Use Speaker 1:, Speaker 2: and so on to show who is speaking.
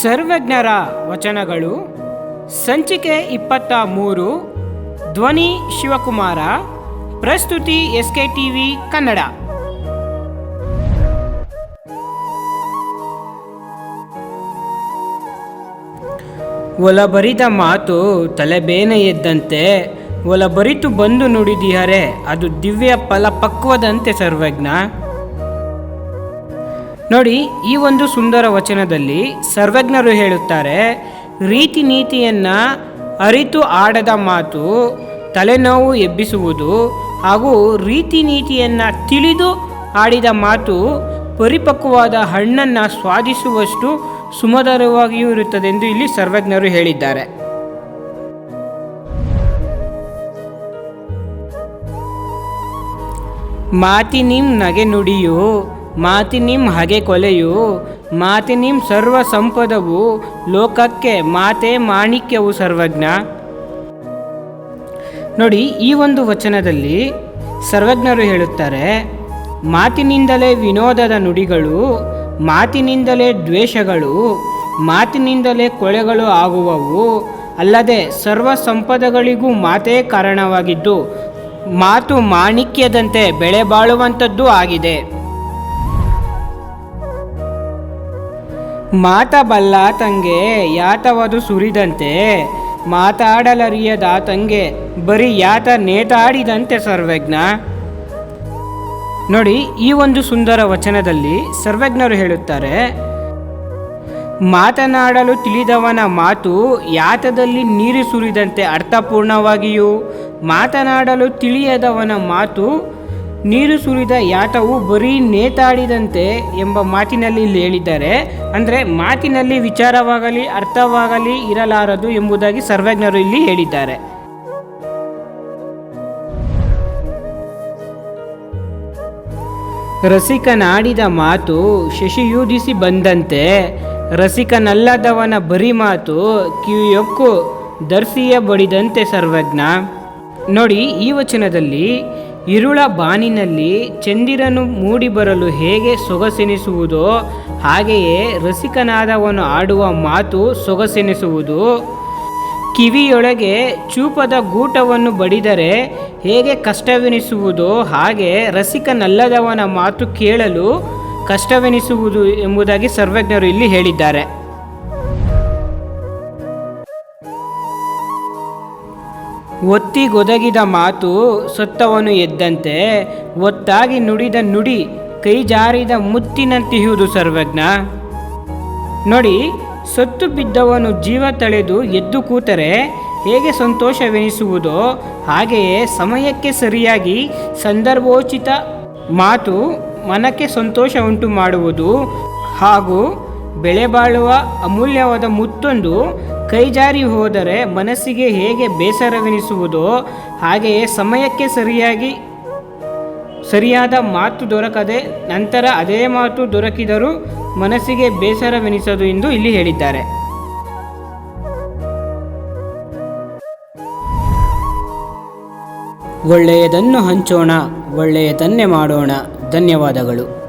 Speaker 1: ಸರ್ವಜ್ಞರ ವಚನಗಳು, ಸಂಚಿಕೆ ಇಪ್ಪತ್ತ ಮೂರು, ಧ್ವನಿ ಶಿವಕುಮಾರ, ಪ್ರಸ್ತುತಿ S K T V Kannada. ಒಲಬರಿದ ಮಾತು ತಲೆಬೇನೆ ಎದ್ದಂತೆ, ಒಲಬರಿತು ಬಂದು ನುಡಿದಿಹರೆ, ಅದು ದಿವ್ಯ ಫಲ ಪಕ್ವದಂತೆ ಸರ್ವಜ್ಞ. ನೋಡಿ, ಈ ಒಂದು ಸುಂದರ ವಚನದಲ್ಲಿ ಸರ್ವಜ್ಞರು ಹೇಳುತ್ತಾರೆ, ರೀತಿ ನೀತಿಯನ್ನು ಅರಿತು ಆಡದ ಮಾತು ತಲೆನೋವು ಎಬ್ಬಿಸುವುದು ಹಾಗೂ ರೀತಿ ನೀತಿಯನ್ನು ತಿಳಿದು ಆಡಿದ ಮಾತು ಪರಿಪಕ್ವವಾದ ಹಣ್ಣನ್ನು ಸ್ವಾದಿಸುವಷ್ಟು ಸುಮಧುರವಾಗಿಯೂ ಇರುತ್ತದೆ ಎಂದು ಇಲ್ಲಿ ಸರ್ವಜ್ಞರು ಹೇಳಿದ್ದಾರೆ. ಮಾತಿನಿಂ ನಗೆ ನುಡಿಯು ಮಾತಿನಿಂ ಹಗೆ ಕೊಲೆಯು ಮಾತಿನಿಂ ಸರ್ವ ಸಂಪದವು, ಲೋಕಕ್ಕೆ ಮಾತೆ ಮಾಣಿಕ್ಯವು ಸರ್ವಜ್ಞ. ನೋಡಿ, ಈ ಒಂದು ವಚನದಲ್ಲಿ ಸರ್ವಜ್ಞರು ಹೇಳುತ್ತಾರೆ, ಮಾತಿನಿಂದಲೇ ವಿನೋದದ ನುಡಿಗಳು, ಮಾತಿನಿಂದಲೇ ದ್ವೇಷಗಳು, ಮಾತಿನಿಂದಲೇ ಕೊಳೆಗಳು ಆಗುವವು, ಅಲ್ಲದೆ ಸರ್ವ ಸಂಪದಗಳಿಗೂ ಮಾತೇ ಕಾರಣವಾಗಿದ್ದು, ಮಾತು ಮಾಣಿಕ್ಯದಂತೆ ಬೆಳೆ ಬಾಳುವಂಥದ್ದು ಆಗಿದೆ. ಮಾತಬಲ್ಲ ತಂಗೆ, ಯಾತವದು ಸುರಿದಂತೆ, ಮಾತಾಡಲರಿಯದ ತಂಗೆ, ಬರೀ ಯಾತ ನೇತಾಡಿದಂತೆ ಸರ್ವಜ್ಞ. ನೋಡಿ, ಈ ಒಂದು ಸುಂದರ ವಚನದಲ್ಲಿ ಸರ್ವಜ್ಞರು ಹೇಳುತ್ತಾರೆ, ಮಾತನಾಡಲು ತಿಳಿದವನ ಮಾತು ಯಾತದಲ್ಲಿ ನೀರು ಸುರಿದಂತೆ ಅರ್ಥಪೂರ್ಣವಾಗಿಯೂ, ಮಾತನಾಡಲು ತಿಳಿಯದವನ ಮಾತು ನೀರು ಸುರಿದ ಯಾಟವು ಬರೀ ನೇತಾಡಿದಂತೆ ಎಂಬ ಮಾತಿನಲ್ಲಿ ಇಲ್ಲಿ ಹೇಳಿದ್ದಾರೆ. ಅಂದರೆ ಮಾತಿನಲ್ಲಿ ವಿಚಾರವಾಗಲಿ, ಅರ್ಥವಾಗಲಿ ಇರಲಾರದು ಎಂಬುದಾಗಿ ಸರ್ವಜ್ಞರು ಇಲ್ಲಿ ಹೇಳಿದ್ದಾರೆ. ರಸಿಕನಾಡಿದ ಮಾತು ಶಶಿಯೂದಿಸಿ ಬಂದಂತೆ, ರಸಿಕನಲ್ಲದವನ ಬರಿ ಮಾತು ಕಿವಿಯೊಕ್ಕು ದರ್ಸಿಯ ಬಡಿದಂತೆ ಸರ್ವಜ್ಞ. ನೋಡಿ, ಈ ವಚನದಲ್ಲಿ ಇರುಳ ಬಾನಿನಲ್ಲಿ ಚಂದಿರನು ಮೂಡಿಬರಲು ಹೇಗೆ ಸೊಗಸೆನಿಸುವುದೋ ಹಾಗೆಯೇ ರಸಿಕನಾದವನು ಆಡುವ ಮಾತು ಸೊಗಸೆನಿಸುವುದು. ಕಿವಿಯೊಳಗೆ ಚೂಪದ ಗೂಟವನ್ನು ಬಡಿದರೆ ಹೇಗೆ ಕಷ್ಟವೆನಿಸುವುದೋ ಹಾಗೆ ರಸಿಕನಲ್ಲದವನ ಮಾತು ಕೇಳಲು ಕಷ್ಟವೆನಿಸುವುದು ಎಂಬುದಾಗಿ ಸರ್ವಜ್ಞರು ಇಲ್ಲಿ ಹೇಳಿದ್ದಾರೆ. ಒತ್ತಿಗೊದಗಿದ ಮಾತು ಸತ್ತವನು ಎದ್ದಂತೆ, ಒತ್ತಾಗಿ ನುಡಿದ ನುಡಿ ಕೈ ಜಾರಿದ ಮುತ್ತಿನಂತಿಹುದು ಸರ್ವಜ್ಞ. ನೋಡಿ, ಸತ್ತು ಬಿದ್ದವನು ಜೀವ ತಳೆದು ಎದ್ದು ಕೂತರೆ ಹೇಗೆ ಸಂತೋಷವೆನಿಸುವುದೋ ಹಾಗೆಯೇ ಸಮಯಕ್ಕೆ ಸರಿಯಾಗಿ ಸಂದರ್ಭೋಚಿತ ಮಾತು ಮನಕ್ಕೆ ಸಂತೋಷ ಉಂಟು ಮಾಡುವುದು ಹಾಗೂ ಬೆಳೆ ಬಾಳುವ ಅಮೂಲ್ಯವಾದ ಮುತ್ತೊಂದು ಕೈಜಾರಿ ಹೋದರೆ ಮನಸ್ಸಿಗೆ ಹೇಗೆ ಬೇಸರವೆನಿಸುವುದೋ ಹಾಗೆಯೇ ಸಮಯಕ್ಕೆ ಸರಿಯಾಗಿ ಸರಿಯಾದ ಮಾತು ದೊರಕದೆ ನಂತರ ಅದೇ ಮಾತು ದೊರಕಿದರೂ ಮನಸ್ಸಿಗೆ ಬೇಸರವೆನಿಸದು ಎಂದು ಇಲ್ಲಿ ಹೇಳಿದ್ದಾರೆ. ಒಳ್ಳೆಯದನ್ನು ಹಂಚೋಣ, ಒಳ್ಳೆಯದನ್ನೇ ಮಾಡೋಣ. ಧನ್ಯವಾದಗಳು.